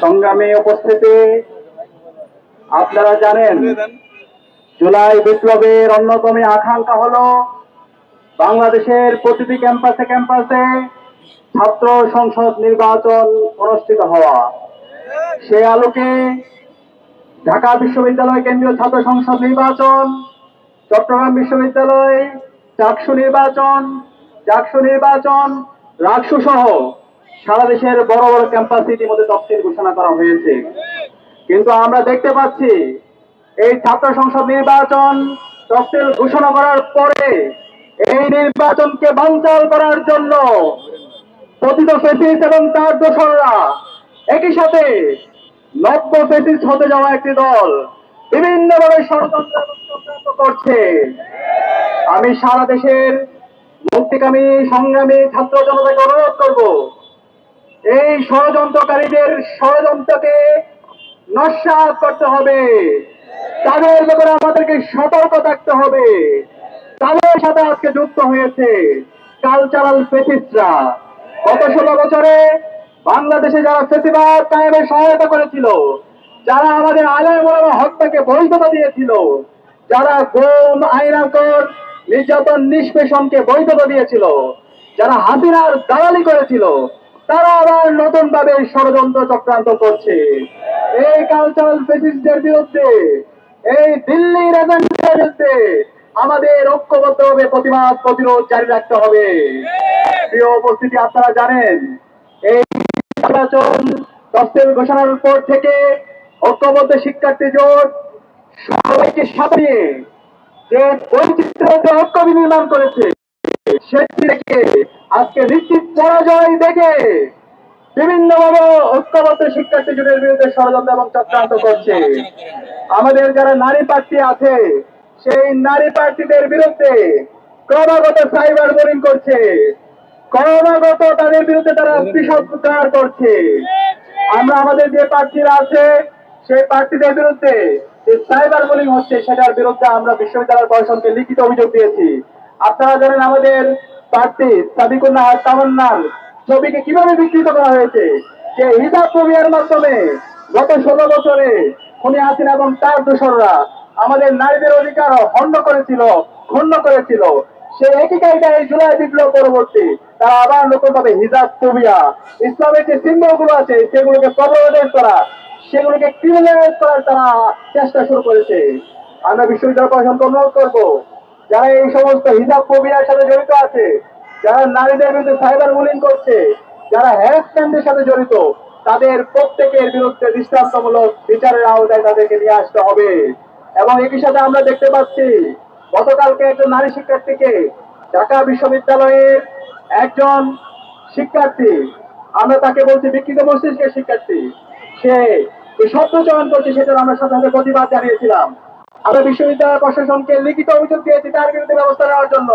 সংগ্রামী উপস্থিতি, আপনারা জানেন, জুলাই বিপ্লবের অন্যতম আকাঙ্ক্ষা হলো বাংলাদেশের প্রতিটি ক্যাম্পাসে ক্যাম্পাসে ছাত্র সংসদ নির্বাচন অনুষ্ঠিত হওয়া। সে আলোকে ঢাকা বিশ্ববিদ্যালয় কেন্দ্রীয় ছাত্র সংসদ নির্বাচন, চট্টগ্রাম বিশ্ববিদ্যালয় চাকসু নির্বাচন চাকসু নির্বাচন, রাকসু সহ সারা দেশের বড় বড় ক্যাম্পাসে ইতিমধ্যে তফসিল ঘোষণা করা হয়েছে। কিন্তু আমরা দেখতে পাচ্ছি, এই ছাত্র সংসদ নির্বাচন তফসিল ঘোষণা করার পরে এই নির্বাচনকে বানচাল করার জন্য পতিত ফেসিস এবং তার দোসররা একই সাথে নব্য ফেসিস হতে যাওয়া একটি দল বিভিন্নভাবে ষড়যন্ত্র করছে। আমি সারা দেশের মুক্তিকামী, সংগ্রামী ছাত্র জনতাকে অনুরোধ করব, এই ষড়যন্ত্রকারীদের ষড়যন্ত্রকে নস্বাত করতে হবে। তাদের ব্যাপারে আমাদেরকে সতর্ক থাকতে হবে। তাদের সাথে আজকে যুক্ত হয়েছে কালচারাল ফেসিস্টরা গত ষোলো বছরে বাংলাদেশে যারা ফেসিবাদ কায়েমে সহায়তা করেছিল, যারা আমাদের বড় হত্যাকে বৈধতা দিয়েছিল, যারা গোম আইনাকর নির্যাতন, নিষ্পেষণকে বৈধতা দিয়েছিল, যারা হাসিনার দালালি করেছিল, তারা আবার নতুন ভাবে ষড়যন্ত্র চক্রান্ত করছে। এই কালচারাল ফেসিস্টদের বিরুদ্ধে, এই দিল্লির এজেন্টের বিরুদ্ধে আমাদের ঐক্যবদ্ধভাবে প্রতিবাদ, প্রতিরোধ জারি রাখতে হবে। প্রিয় উপস্থিতি, আপনারা জানেন, এই নির্বাচন তফসিল ঘোষণার পর থেকে ঐক্যবদ্ধ শিক্ষার্থী জোট সবাইকে সাথে নিয়ে যে বৈচিত্র্য যে ঐক্য বিনির্মাণ করেছে, সেটি থেকে আজকে নিশ্চিত পরাজয় দেখে বিভিন্ন ভাবে ঐক্যবদ্ধ শিক্ষার্থী জোটের বিরুদ্ধে ষড়যন্ত্র এবং চক্রান্ত করছে। আমাদের যারা নারী প্রার্থী আছে, সেই নারী প্রার্থীদের বিরুদ্ধে ক্রমাগত সাইবার বোলিং করছে। ক্রমাগত তাদের বিরুদ্ধে তারা বিষোদ্গার করছে। আমরা আমাদের যে প্রার্থীরা আছে সেই প্রার্থীদের বিরুদ্ধে যে সাইবার বোলিং হচ্ছে সেটার বিরুদ্ধে আমরা বিশ্ববিদ্যালয় প্রশাসনকে লিখিত অভিযোগ দিয়েছি। আপনারা জানেন আমাদের প্রার্থী সাদিকুল্লাহ তামান্নার ছবিকে কীভাবে বিকৃত করা হয়েছে? যে হিসাব প্রক্রিয়ার মাধ্যমে গত ষোলো বছরে খুনি হাসিনা এবং তার দোসররা আমাদের নারীদের অধিকার হন্য করেছিল ক্ষুণ্ণ করেছিল। সে একই কায়দা এই জুলাই বিপ্লব পরবর্তী, তারা আবার নতুন ভাবে হিজাব ইসলামের যে সিম্বলগুলো আছে, সেগুলোকে করা, সেগুলোকে ক্রিমিনালাইজ করার তারা চেষ্টা শুরু করেছে। আমরা বিশ্ববিদ্যালয় প্রশাসনকে অনুরোধ যারা এই সমস্ত হিজাব সাথে জড়িত আছে, যারা নারীদের বিরুদ্ধে সাইবার বুলিং করছে, যারা হ্যারাসমেন্টের সাথে জড়িত, তাদের প্রত্যেকের বিরুদ্ধে দৃষ্টান্তমূলক বিচারের আওতায় তাদেরকে নিয়ে আসতে হবে। এবং একই সাথে আমরা দেখতে পাচ্ছি গতকালকে একজন নারী শিক্ষার্থীকে ঢাকা বিশ্ববিদ্যালয়ের একজন শিক্ষার্থী, আমরা তাকে বলছি বিকৃত মস্তিষ্কের শিক্ষার্থী, সে যে শব্দ চয়ন করছে সেটার আমরা সাথে প্রতিবাদ জানিয়েছিলাম। আমরা বিশ্ববিদ্যালয় প্রশাসনকে লিখিত অভিযোগ দিয়েছি তার বিরুদ্ধে ব্যবস্থা নেওয়ার জন্য।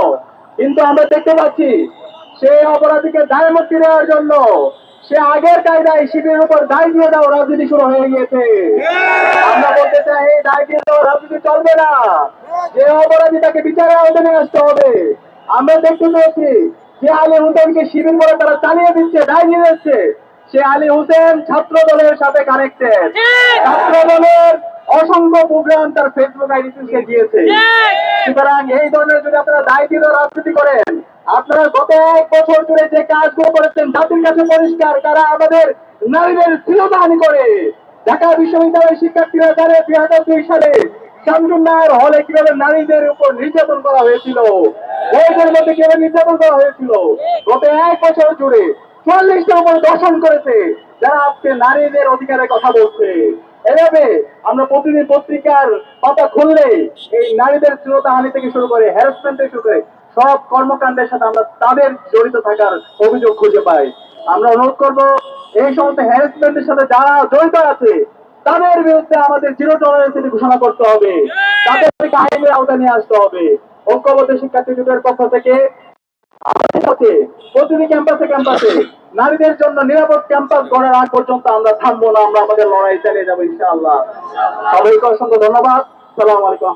কিন্তু আমরা দেখতে পাচ্ছি সে অপরাধীকে দায় মুক্তি দেওয়ার জন্য সে আগের কায়দায় শিবিরের উপর দায় দিয়ে দাও রাজনীতি শুরু হয়ে গিয়েছে। আমরা বলতে চাই, এই দায় দিয়ে দাও রাজনীতি চলবে না। যে অপরাধী তাকে বিচারের আওতায় আসতে হবে। আমরা দেখতে পেয়েছি যে আলী হুসেনকে শিবির করে তারা চালিয়ে দিচ্ছে দায় নিয়ে যাচ্ছে সে আলী হোসেন ছাত্র দলের সাথে কানেক্টেড ছাত্র দলের অসংখ্য প্রোগ্রাম তার ফেসবুক আইডিতে দিয়েছে। সুতরাং এই ধরনের যদি আপনারা দায়িত্ব রাজনীতি করেন আপনারা গত এক বছর জুড়ে যে কাজগুলো করেছেন জাতির কাছে পরিষ্কার তারা আমাদের নারীদের শ্লীলতাহানি করে। ঢাকা বিশ্ববিদ্যালয়ের শিক্ষার্থীরা জানে দুই হাজার দুই সালে শামসুন্নার হলে কীভাবে নারীদের উপর নির্যাতন করা হয়েছিল? বইদের মধ্যে কীভাবে নির্যাতন করা হয়েছিল? গত এক বছর জুড়ে চুয়াল্লিশটার উপর দর্শন করেছে যারা আজকে নারীদের অধিকারের কথা বলছে। এভাবে আমরা প্রতিদিন পত্রিকার পাতা খুললে এই নারীদের শ্লীলতাহানি থেকে শুরু করে হ্যারাসমেন্ট থেকে শুরু করে সব কর্মকাণ্ডের সাথে আমরা তাদের জড়িত থাকার অভিযোগ খুঁজে পাই। আমরা অনুরোধ করব, এই সমস্ত হ্যারাসমেন্টের সাথে যারা জড়িত আছে তাদের বিরুদ্ধে আমাদের জিরো টলারেন্স ঘোষণা করতে হবে। তাদেরকে আইনের আওতায় নিয়ে আসতে হবে। ঐক্যবদ্ধ শিক্ষার্থী জোটের পক্ষ থেকে আমাদের সাথে প্রতিটি ক্যাম্পাসে ক্যাম্পাসে নারীদের জন্য নিরাপদ ক্যাম্পাস গড়ার আগ পর্যন্ত আমরা থামবো না আমরা আমাদের লড়াই চালিয়ে যাব ইনশাআল্লাহ। সবাইকে অসংখ্য ধন্যবাদ। সালাম আলাইকুম